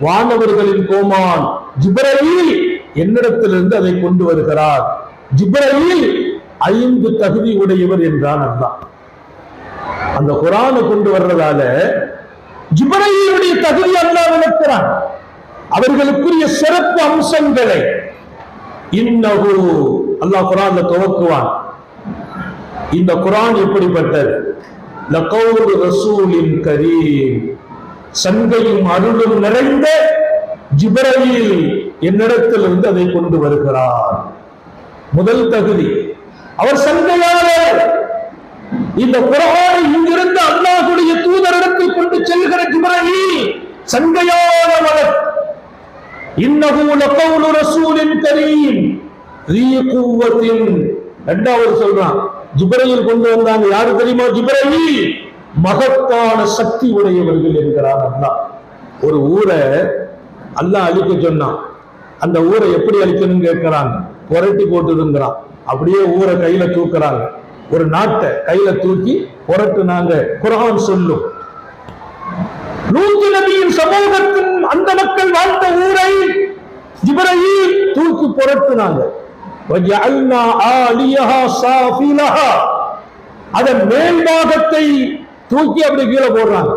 வானவர்களின் கோமான். ஜிப்ரயில் என்னிடத்திலிருந்து அதை கொண்டு வருகிறார். ஜிப்ரயில் ஐந்து தகுதி உடையவர் என்றான் அல்லாஹ். அந்த குரானை கொண்டு வர்றதால ஜிப்ரயிலுடைய தகுதி அல்லாஹ் விளக்கிறான். அவர்களுக்குரிய சிறப்பு அம்சங்களை. இன்னகு அல்லாஹ் குரான்ல துவக்குவான். இந்த குரான் எப்படிப்பட்டது? லகவுல் ரசூலின் கரீம். சங்கையும் அருளும் நிறைந்த ஜிப்ரையில் என்னிடத்தில் இருந்து அதை கொண்டு வருகிறார். முதல் தகுதி அவர் சங்கையாளர் இந்த குரானை இங்கிருந்து அல்லாஹுடைய தூதரிடத்தில் கொண்டு செல்கிற ஜிபரகி சங்கையானவர் இன்னகுல லகவுலு ரசூலின் கரீம். ரீ குவத்தின் இரண்டாவது சொல்றான் ஜிப்ரையில் கொண்டு வந்தாங்க யாரு தெரியுமா? ஜிப்ரையில். மகத்தான சக்தி உடையவர்கள் என்கிறார் அல்லா ஒரு ஊரை அல்லா அழிக்க சொன்னான். அந்த ஊரை எப்படி அழிக்கணும்னு கேட்கிறாங்க. புரட்டி போட்டுதுங்கிறான் அப்படியே ஊரை கையில தூக்குறாங்க. ஒரு நாட்டை கையில தூக்கி புரட்டுனாங்க. குரான் சொல்லும். நூத்தி நபியின் சமூகத்தின் அந்த மக்கள் வாழ்ந்த ஊரை இவரையும் தூக்கி புரட்டுனாங்க. அதன் மேல்பாகத்தை தூக்கி அப்படி கீழே போடுறாங்க.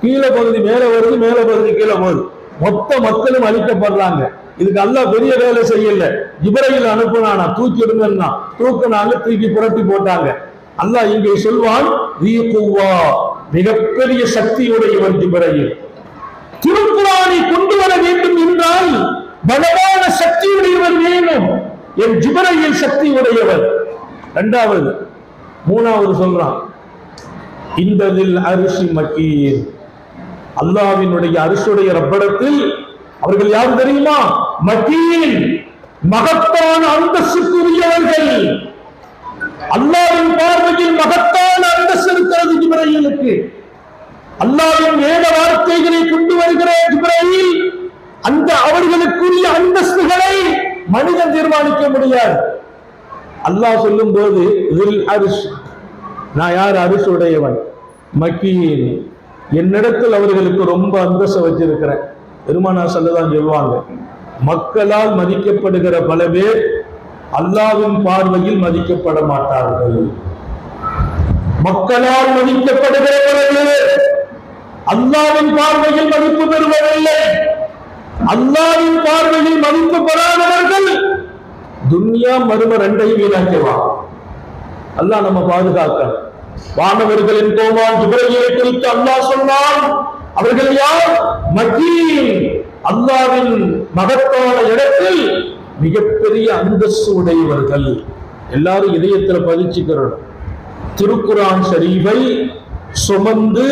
கீழே பகுதி மேலே வருது மேலே பகுதி கீழே போகுது. மொத்த மக்களும் அழிக்கப்படுறாங்க. இதுக்கு அல்ல பெரிய வேலை செய்யல. இவரையில் அனுப்புனானா தூக்கி விடுங்கன்னா. தூக்குனாங்க தூக்கி புரட்டி போட்டாங்க. அல்லா இங்கே சொல்வான் மிகப்பெரிய சக்தியுடையவன் இவரையில் திருக்குறானை கொண்டு வர வேண்டும் என்றால் பலமான சக்தியுடையவர் வேணும். என் ஜிபரையில் சக்தி உடையவர். இரண்டாவது மூணாவது சொல்றான். இந்ததில் அரிசி மக்கீர் அல்லாவினுடைய அரிசுடைய ரப்படத்தில் அவர்கள் யார் தெரியுமா? மக்கீன். மகத்தான அந்தஸ்துக்குரியவர்கள். அல்லாவின் பார்வையில் மகத்தான அந்தஸ்து இருக்கிறது ஜிப்ரயிலுக்கு அல்லாவின் வேத வார்த்தைகளை கொண்டு வருகிற ஜிப்ரயில் அந்த அவர்களுக்குரிய அந்தஸ்துகளை மனிதன் தீர்மானிக்க முடியாது. அல்லாஹ் சொல்லும் போது அரிஷ் நான் யார்? அரிசுடையவன் உடையவன் மக்கீன் என்னிடத்தில் அவர்களுக்கு ரொம்ப அந்தஸ்து வச்சிருக்கிறேன். பெருமானா சொல்லதான் சொல்லுவாங்க. மக்களால் மதிக்கப்படுகிற பல பேர் அல்லாவின் பார்வையில் மதிக்கப்பட மாட்டார்கள். மக்களால் மதிக்கப்படுகிறவர்கள் அல்லாவின் பார்வையில் மதிப்பு பெறுவதில்லை. அல்லாவின் பார்வையில் மதிப்பு பெறாதவர்கள் துன்யா மரும ரெண்டையும் வீணாக்குவான் அல்லாஹ் நம்ம பாதுகாக்க வானவர்களின் கோமான் ஜிப்ரீலை குறித்து அல்லாஹ் சொன்னான். அவர்கள் யார்? மக்கீன். அல்லாவின் மகத்தான இடத்தில் மிகப்பெரிய அந்தஸ்து உடையவர்கள். எல்லாரும் இதயத்துல பதிச்சுக்கிறோம் திருக்குரான் ஷரீஃபை சுமந்து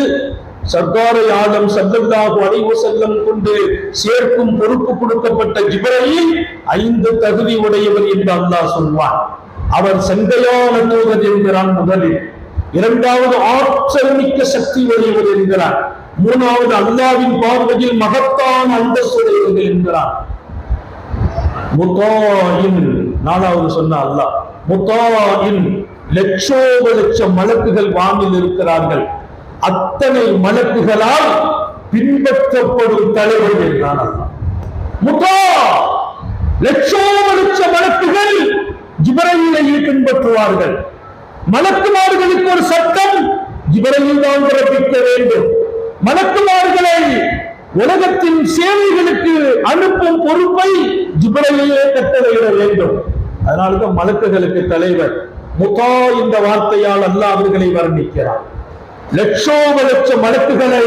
சர்தார யாதம் சல்லல்லாஹு அலைஹி செல்லம் கொண்டு சேர்க்கும் பொறுப்பு கொடுக்கப்பட்ட ஜிபரையில் ஐந்து தகுதி உடையவர் என்று அல்லாஹ் சொல்வான். அவர் சந்தையான தூதர் என்கிறான் முதலில். இரண்டாவது ஆற்றல் மிக்க சக்தி உடையவர் என்கிறான் மூணாவது அல்லாவின் பார்வையில் மகத்தான அந்தஸ்துடையவர்கள் என்கிறான் முத்தாயின் நாலாவது சொன்ன அல்லாஹ் முத்தாயின் லட்சோப லட்சம் மலக்குகள் வானில் இருக்கிறார்கள். அத்தனை மலக்குகளால் பின்பற்றப்படும் தலைவர் என்றான் அல்லாஹ். முத்தா லட்சோப லட்சம் மலக்குகள் ஜிபரையிலேயே பின்பற்றுவார்கள். மலக்குமார்களுக்கு ஒரு சட்டம். இவரையும் தான் பிறப்பிக்க வேண்டும். மலக்குமார்களை உலகத்தின் சேவைகளுக்கு அனுப்பும் பொறுப்பை ஜிப்ரலிலே கட்டளையிட வேண்டும். அதனால்தான் மலக்குகளுக்கு தலைவர் முகா இந்த வார்த்தையால் அல்லாஹ் அவர்களை வர்ணிக்கிறார். லட்சோப லட்ச மலக்குகளை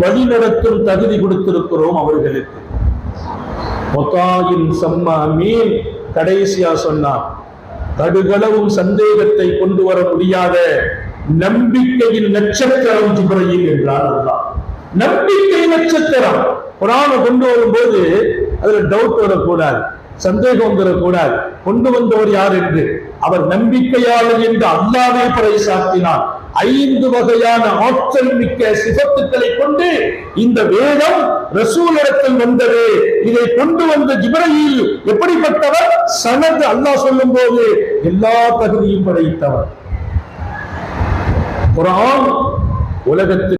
வழிநடத்தும் தகுதி கொடுத்திருக்கிறோம் அவர்களுக்கு. முகாயின் சம்மா மீன் கடைசியா சொன்னார். கடுகளவும் சந்தேகத்தை கொண்டு வர முடியாத நம்பிக்கையின் நட்சத்திரம் ஜிப்ரயில் என்றார் அல்லாஹ். நம்பிக்கை நட்சத்திரம். குரானை கொண்டு வரும்போது அதுல டவுட் வரக்கூடாது சந்தேகம் வந்துடக்கூடாது கொண்டு வந்தவர் யார் என்று? அவர் நம்பிக்கையாளர் என்று அல்லாவே பறைசாத்தினார் ஐந்து வகையான ஆற்றல் மிக்க சிபத்துக்களை கொண்டு இந்த வேதம் ரசூலிடத்தில் வந்தது. இதை கொண்டு வந்த ஜிப்ரயில் எப்படிப்பட்டவர்? சனது அல்லாஹ் சொல்லும் போது எல்லா தகுதியும் படைத்தவர் குரான் உலகத்தில்